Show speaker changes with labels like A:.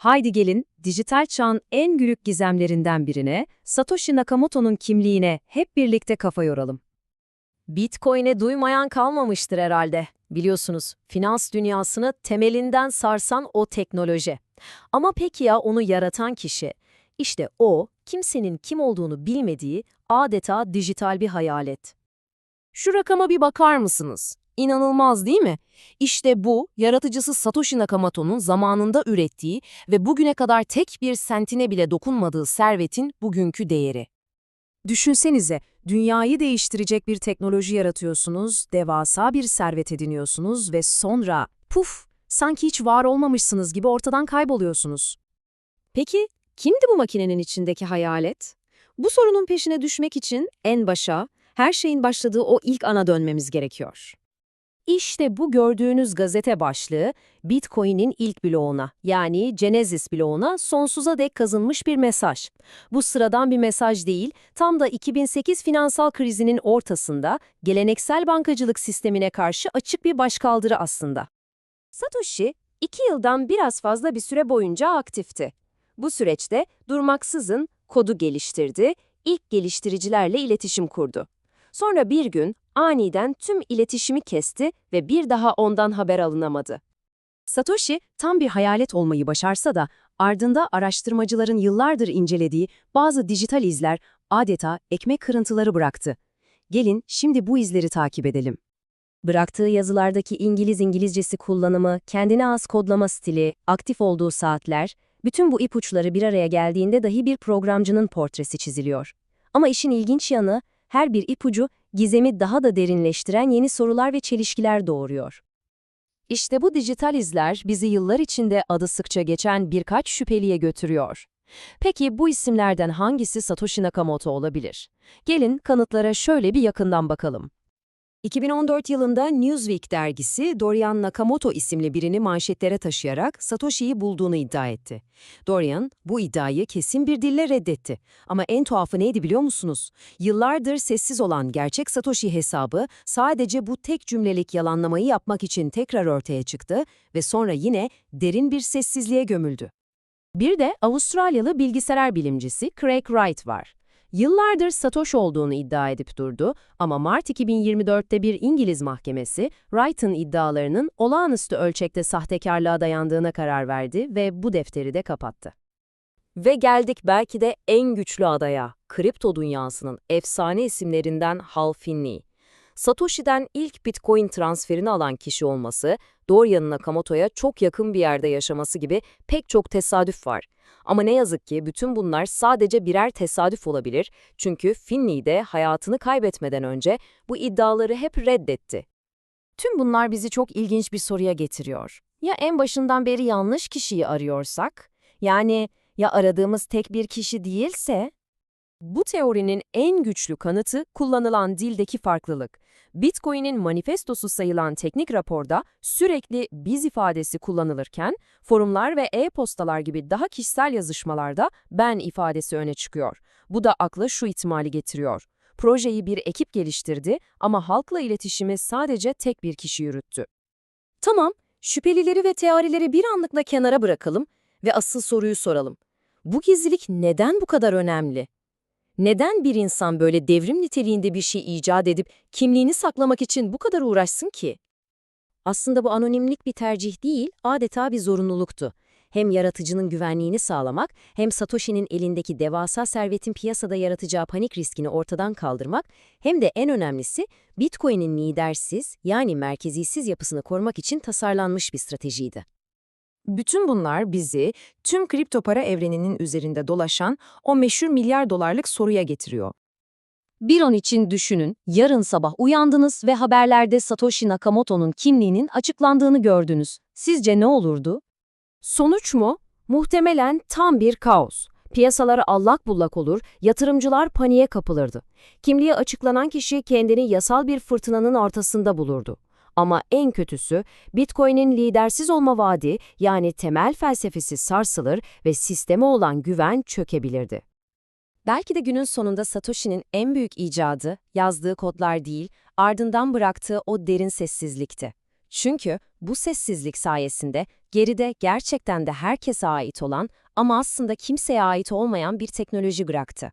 A: Haydi gelin, dijital çağın en gülük gizemlerinden birine, Satoshi Nakamoto'nun kimliğine hep birlikte kafa yoralım. Bitcoin'e duymayan kalmamıştır herhalde. Biliyorsunuz, finans dünyasını temelinden sarsan o teknoloji. Ama peki ya onu yaratan kişi? İşte o, kimsenin kim olduğunu bilmediği adeta dijital bir hayalet.
B: Şu rakama bir bakar mısınız? İnanılmaz değil mi? İşte bu, yaratıcısı Satoshi Nakamoto'nun zamanında ürettiği ve bugüne kadar tek bir sentine bile dokunmadığı servetin bugünkü değeri.
A: Düşünsenize, dünyayı değiştirecek bir teknoloji yaratıyorsunuz, devasa bir servet ediniyorsunuz ve sonra puf, sanki hiç var olmamışsınız gibi ortadan kayboluyorsunuz. Peki, kimdi bu makinenin içindeki hayalet? Bu sorunun peşine düşmek için en başa, her şeyin başladığı o ilk ana dönmemiz gerekiyor. İşte bu gördüğünüz gazete başlığı, Bitcoin'in ilk bloğuna, yani Genesis bloğuna sonsuza dek kazınmış bir mesaj. Bu sıradan bir mesaj değil, tam da 2008 finansal krizinin ortasında geleneksel bankacılık sistemine karşı açık bir başkaldırı aslında. Satoshi, iki yıldan biraz fazla bir süre boyunca aktifti. Bu süreçte durmaksızın kodu geliştirdi, ilk geliştiricilerle iletişim kurdu. Sonra bir gün aniden tüm iletişimi kesti ve bir daha ondan haber alınamadı. Satoshi tam bir hayalet olmayı başarsa da ardında araştırmacıların yıllardır incelediği bazı dijital izler adeta ekmek kırıntıları bıraktı. Gelin şimdi bu izleri takip edelim. Bıraktığı yazılardaki İngiliz-İngilizcesi kullanımı, kendine az kodlama stili, aktif olduğu saatler, bütün bu ipuçları bir araya geldiğinde dahi bir programcının portresi çiziliyor. Ama işin ilginç yanı, her bir ipucu gizemi daha da derinleştiren yeni sorular ve çelişkiler doğuruyor. İşte bu dijital izler bizi yıllar içinde adı sıkça geçen birkaç şüpheliye götürüyor. Peki bu isimlerden hangisi Satoshi Nakamoto olabilir? Gelin kanıtlara şöyle bir yakından bakalım. 2014 yılında Newsweek dergisi Dorian Nakamoto isimli birini manşetlere taşıyarak Satoshi'yi bulduğunu iddia etti. Dorian bu iddiayı kesin bir dille reddetti. Ama en tuhafı neydi biliyor musunuz? Yıllardır sessiz olan gerçek Satoshi hesabı sadece bu tek cümlelik yalanlamayı yapmak için tekrar ortaya çıktı ve sonra yine derin bir sessizliğe gömüldü. Bir de Avustralyalı bilgisayar bilimcisi Craig Wright var. Yıllardır Satoshi olduğunu iddia edip durdu ama Mart 2024'te bir İngiliz mahkemesi Wright'ın iddialarının olağanüstü ölçekte sahtekarlığa dayandığına karar verdi ve bu defteri de kapattı. Ve geldik belki de en güçlü adaya, kripto dünyasının efsane isimlerinden Hal Finney. Satoshi'den ilk Bitcoin transferini alan kişi olması, Dorian Nakamoto'ya çok yakın bir yerde yaşaması gibi pek çok tesadüf var. Ama ne yazık ki bütün bunlar sadece birer tesadüf olabilir çünkü Finley de hayatını kaybetmeden önce bu iddiaları hep reddetti. Tüm bunlar bizi çok ilginç bir soruya getiriyor. Ya en başından beri yanlış kişiyi arıyorsak? Yani ya aradığımız tek bir kişi değilse? Bu teorinin en güçlü kanıtı kullanılan dildeki farklılık. Bitcoin'in manifestosu sayılan teknik raporda sürekli biz ifadesi kullanılırken, forumlar ve e-postalar gibi daha kişisel yazışmalarda ben ifadesi öne çıkıyor. Bu da akla şu ihtimali getiriyor. Projeyi bir ekip geliştirdi ama halkla iletişimi sadece tek bir kişi yürüttü. Tamam, şüphelileri ve teorileri bir anlıkla kenara bırakalım ve asıl soruyu soralım. Bu gizlilik neden bu kadar önemli? Neden bir insan böyle devrim niteliğinde bir şey icat edip kimliğini saklamak için bu kadar uğraşsın ki? Aslında bu anonimlik bir tercih değil, adeta bir zorunluluktu. Hem yaratıcının güvenliğini sağlamak, hem Satoshi'nin elindeki devasa servetin piyasada yaratacağı panik riskini ortadan kaldırmak, hem de en önemlisi Bitcoin'in lidersiz yani merkezisiz yapısını korumak için tasarlanmış bir stratejiydi.
B: Bütün bunlar bizi tüm kripto para evreninin üzerinde dolaşan o meşhur milyar dolarlık soruya getiriyor.
A: Bir an için düşünün, yarın sabah uyandınız ve haberlerde Satoshi Nakamoto'nun kimliğinin açıklandığını gördünüz. Sizce ne olurdu? Sonuç mu? Muhtemelen tam bir kaos. Piyasalar allak bullak olur, yatırımcılar paniğe kapılırdı. Kimliği açıklanan kişi kendini yasal bir fırtınanın ortasında bulurdu. Ama en kötüsü Bitcoin'in lidersiz olma vaadi yani temel felsefesi sarsılır ve sisteme olan güven çökebilirdi. Belki de günün sonunda Satoshi'nin en büyük icadı yazdığı kodlar değil, ardından bıraktığı o derin sessizlikti. Çünkü bu sessizlik sayesinde geride gerçekten de herkese ait olan ama aslında kimseye ait olmayan bir teknoloji bıraktı.